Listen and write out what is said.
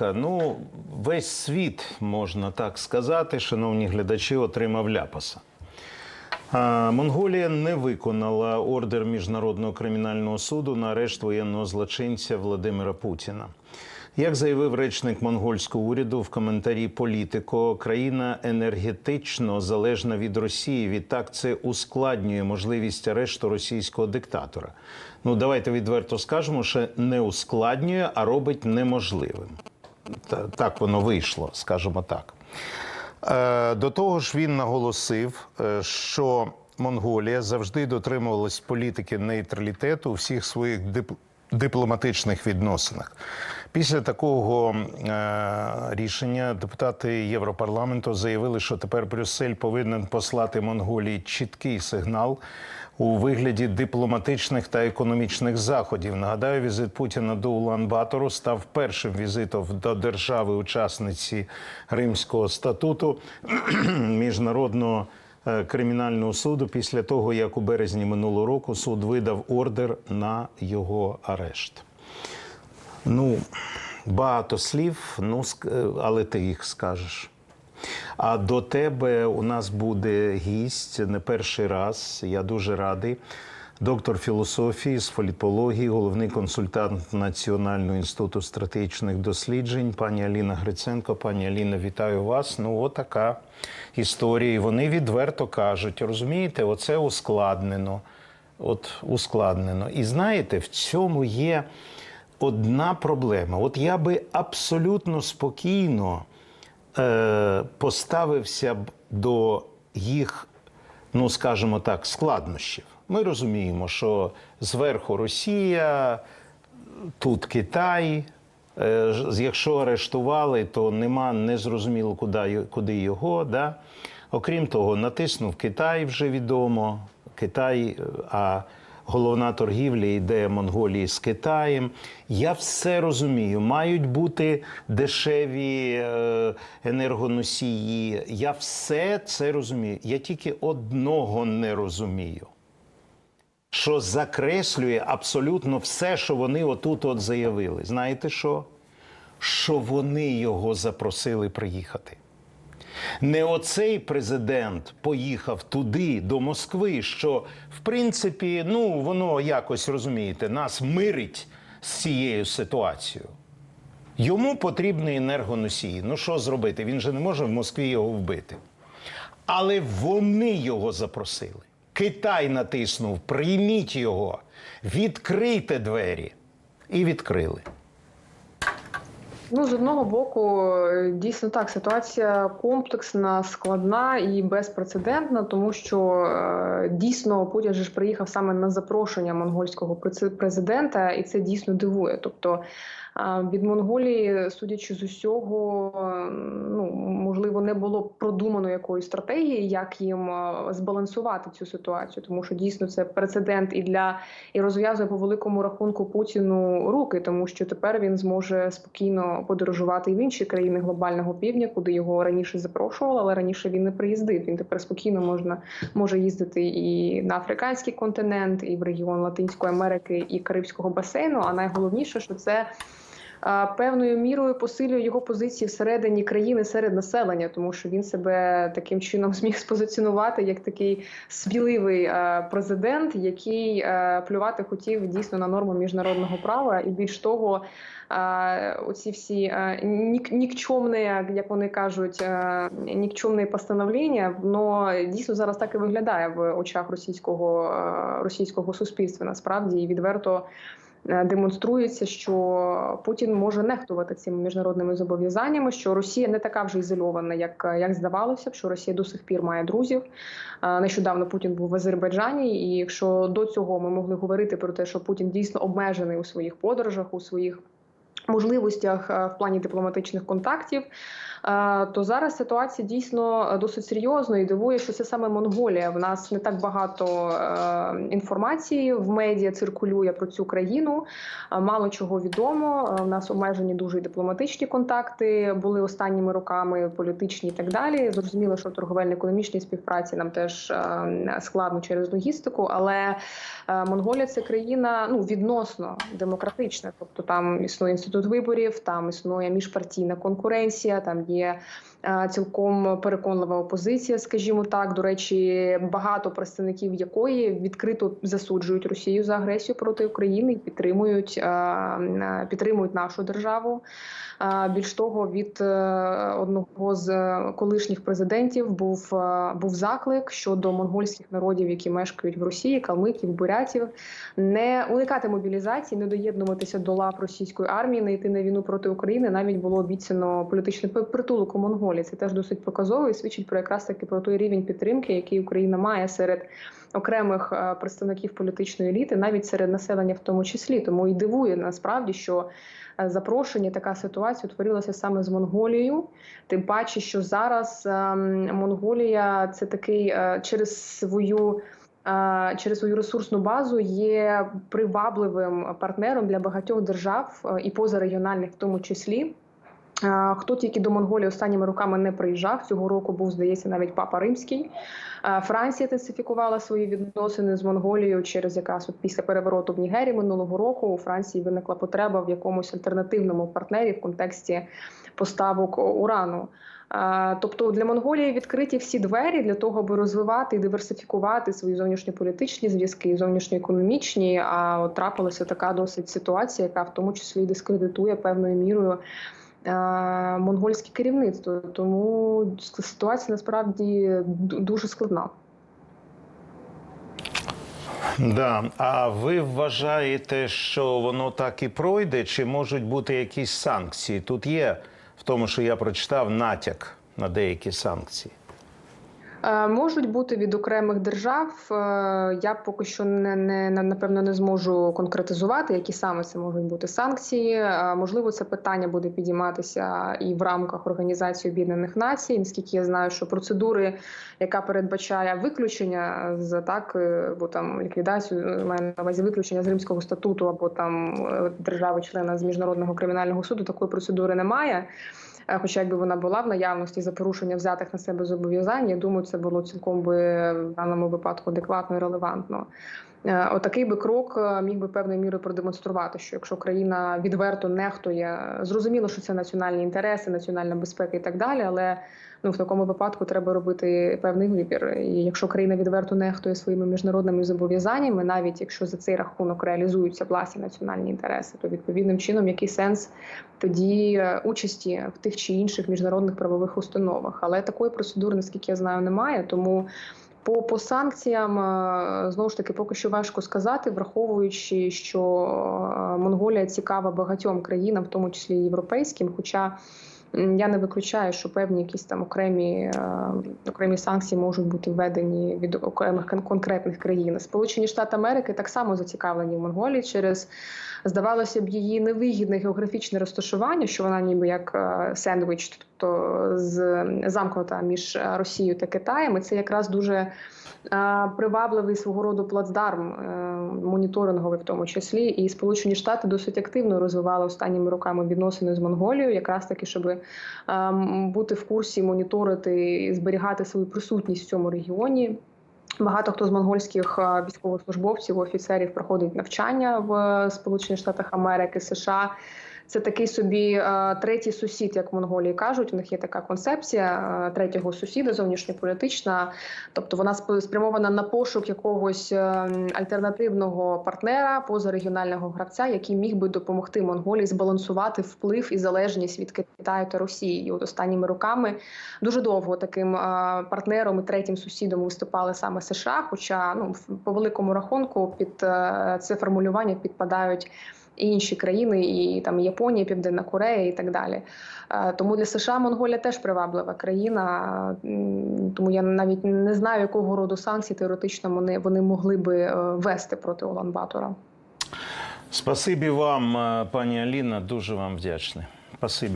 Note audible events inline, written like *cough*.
Ну, весь світ, можна так сказати, шановні глядачі, отримав ляпаса. Монголія не виконала ордер Міжнародного кримінального суду на арешт воєнного злочинця Владимира Путіна. Як заявив речник монгольського уряду в коментарі Політико, країна енергетично залежна від Росії. Відтак це ускладнює можливість арешту російського диктатора. Ну давайте відверто скажемо, що не ускладнює, а робить неможливим. Та- Так воно вийшло, скажімо так. Е, До того ж, він наголосив, е, що Монголія завжди дотримувалась політики нейтралітету у всіх своїх дип- дипломатичних відносинах. Після такого е, рішення депутати Європарламенту заявили, що тепер Брюссель повинен послати Монголії чіткий сигнал у вигляді дипломатичних та економічних заходів. Нагадаю, візит Путіна до Улан-Батору став першим візитом до держави-учасниці Римського статуту *clears throat* міжнародного е, кримінального суду після того, як у березні минулого року суд видав ордер на його арешт. Ну, багато слів, ну, е, але ти їх скажеш. А до тебе у нас буде гість не перший раз. Я дуже радий. Доктор філософії з політології, головний консультант Національного інституту стратегічних досліджень, пані Аліна Гриценко. Пані Аліна, вітаю вас. Ну, отака історія. І вони відверто кажуть: розумієте, оце ускладнено. От ускладнено. І знаєте, в цьому є одна проблема. От я би абсолютно спокійно е, поставився б до їх, ну скажімо так, складнощів. Ми розуміємо, що зверху Росія, тут Китай. Е, Якщо арештували, то нема незрозуміло, куди, куди його. Да? Окрім того, натиснув Китай вже відомо. Китай, е, а головна торгівля йде Монголії з Китаєм. Я все розумію. Мають бути дешеві е, енергоносії. Я все це розумію. Я тільки одного не розумію що закреслює абсолютно все, що вони отут от заявили. Знаєте що? Що вони його запросили приїхати. Не оцей президент поїхав туди, до Москви, що, в принципі, ну, воно якось розумієте, нас мирить з цією ситуацією. Йому потрібні енергоносії. Ну що зробити? Він же не може в Москві його вбити. Але вони його запросили. Китай натиснув: прийміть його, відкрийте двері. І відкрили. Ну, з одного боку, е, дійсно так, ситуація комплексна, складна і безпрецедентна, тому що е, дійсно Путін же ж приїхав саме на запрошення монгольського президента, і це дійсно дивує. Тобто від Монголії, судячи з усього, ну можливо, не було продумано якоїсь стратегії, як їм збалансувати цю ситуацію, тому що дійсно це прецедент і для і розв'язує по великому рахунку Путіну руки, тому що тепер він зможе спокійно подорожувати і в інші країни глобального півдня, куди його раніше запрошували, але раніше він не приїздив. Він тепер спокійно можна може їздити і на африканський континент, і в регіон Латинської Америки і Карибського басейну. А найголовніше, що це. Певною мірою посилює його позиції всередині країни серед населення, тому що він себе таким чином *laughs* зміг спозиціонувати як такий сміливий президент, який плювати хотів дійсно на норму міжнародного права, і більш того, оці всі нік, нікчомні, як вони кажуть, е, нікчомні постановлення, воно дійсно зараз так і виглядає в очах російського російського суспільства. Насправді і відверто. Е, Демонструється, що Путін може нехтувати цими міжнародними зобов'язаннями, що Росія не така вже ізольована, як, як здавалося б, що Росія до сих пір має друзів. Е, Нещодавно Путін був в Азербайджані, і якщо до цього ми могли говорити про те, що Путін дійсно обмежений у своїх подорожах, у своїх можливостях е, в плані дипломатичних контактів. е, То зараз ситуація дійсно досить серйозна і дивує, що це саме Монголія. В нас не так багато е, інформації в медіа циркулює про цю країну. Мало чого відомо. У нас обмежені дуже дипломатичні контакти були останніми роками, політичні і так далі. Зрозуміло, що в торговельно-економічній співпраці нам теж складно через логістику, але Монголія це країна ну відносно демократична, тобто там існує інститут інститут виборів, там існує міжпартійна конкуренція, там є цілком переконлива опозиція, скажімо так. До речі, багато представників якої відкрито засуджують Росію за агресію проти України і підтримують, підтримують нашу державу. Більш того, від е, одного з колишніх президентів був, е, був заклик щодо монгольських народів, які мешкають в Росії, калмиків, бурятів, не уникати мобілізації, не доєднуватися до лав російської армії, не йти на війну проти України. Навіть було обіцяно політичний притулок у Монголії. Це теж досить показово і свідчить про якраз таки про той рівень підтримки, який Україна має серед окремих е, представників політичної еліти, навіть серед населення, в тому числі. Тому і дивує насправді, що е, запрошення така ситуація утворилася саме з Монголією. Тим паче, що зараз ем, Монголія це такий е, через свою. Через свою ресурсну базу є привабливим партнером для багатьох держав і позарегіональних, в тому числі. Хто тільки до Монголії останніми роками не приїжджав цього року, був здається навіть папа римський. Франція інтенсифікувала свої відносини з Монголією через якраз от після перевороту в Нігерії минулого року. У Франції виникла потреба в якомусь альтернативному партнері в контексті поставок урану. Тобто для Монголії відкриті всі двері для того, аби розвивати і диверсифікувати свої зовнішньополітичні зв'язки, зовнішньоекономічні. А от трапилася така досить ситуація, яка в тому числі дискредитує певною мірою монгольське керівництво. Тому ситуація насправді дуже складна. Да. А ви вважаєте, що воно так і пройде, чи можуть бути якісь санкції? Тут є в тому, що я прочитав натяк на деякі санкції. Е, Можуть бути від окремих держав. Е, Я поки що не, не напевно не зможу конкретизувати, які саме це можуть бути санкції. Е, Можливо, це питання буде підійматися і в рамках Організації Об'єднаних Націй. Наскільки я знаю, що процедури, яка передбачає виключення з так, або там ліквідацію, маю на увазі виключення з Римського статуту або там держави-члена з міжнародного кримінального суду, такої процедури немає. Е, Хоча якби вона була в наявності за порушення взятих на себе зобов'язань, я думаю, це було цілком би в даному випадку адекватно і релевантно. Е, Отакий би крок е, міг би певною мірою продемонструвати, що якщо країна відверто нехтує, зрозуміло, що це національні інтереси, національна безпека і так далі, але ну в такому випадку треба робити певний вибір. І якщо країна відверто нехтує своїми міжнародними зобов'язаннями, навіть якщо за цей рахунок реалізуються власні національні інтереси, то відповідним чином який сенс тоді е, участі в тих чи інших міжнародних правових установах. Але такої процедури, наскільки я знаю, немає. Тому по, по санкціям е, знову ж таки поки що важко сказати, враховуючи, що е, Монголія цікава багатьом країнам, в тому числі європейським. Хоча я не виключаю, що певні якісь там окремі, е, окремі санкції можуть бути введені від окремих конкретних країн. Сполучені Штати Америки так само зацікавлені в Монголії через здавалося б, її невигідне географічне розташування, що вона ніби як сендвіч, тобто з замкнута між е, Росією та Китаєм. І це якраз дуже е, привабливий свого роду плацдарм е, моніторинговий, в тому числі. І Сполучені Штати досить активно розвивали останніми роками відносини з Монголією, якраз таки, щоб бути в курсі, моніторити і зберігати свою присутність в цьому регіоні. Багато хто з монгольських військовослужбовців, офіцерів проходить навчання в Сполучених Штатах Америки, США. Це такий собі е, третій сусід, як в Монголії кажуть. У них є така концепція е, третього сусіда, зовнішньополітична. Тобто вона спрямована на пошук якогось е, альтернативного партнера, позарегіонального гравця, який міг би допомогти Монголії збалансувати вплив і залежність від Китаю та Росії. І от останніми роками дуже довго таким партнером і третім сусідом виступали саме США. Хоча ну по великому рахунку під це формулювання підпадають. Інші країни, і там Японія, Південна Корея і так далі. Е, Тому для США Монголія теж приваблива країна. Тому я навіть не знаю, якого роду санкції теоретично вони, вони могли би е, вести проти Улан-Батора. Спасибі вам, е, пані Аліна, дуже вам вдячний. Спасибі.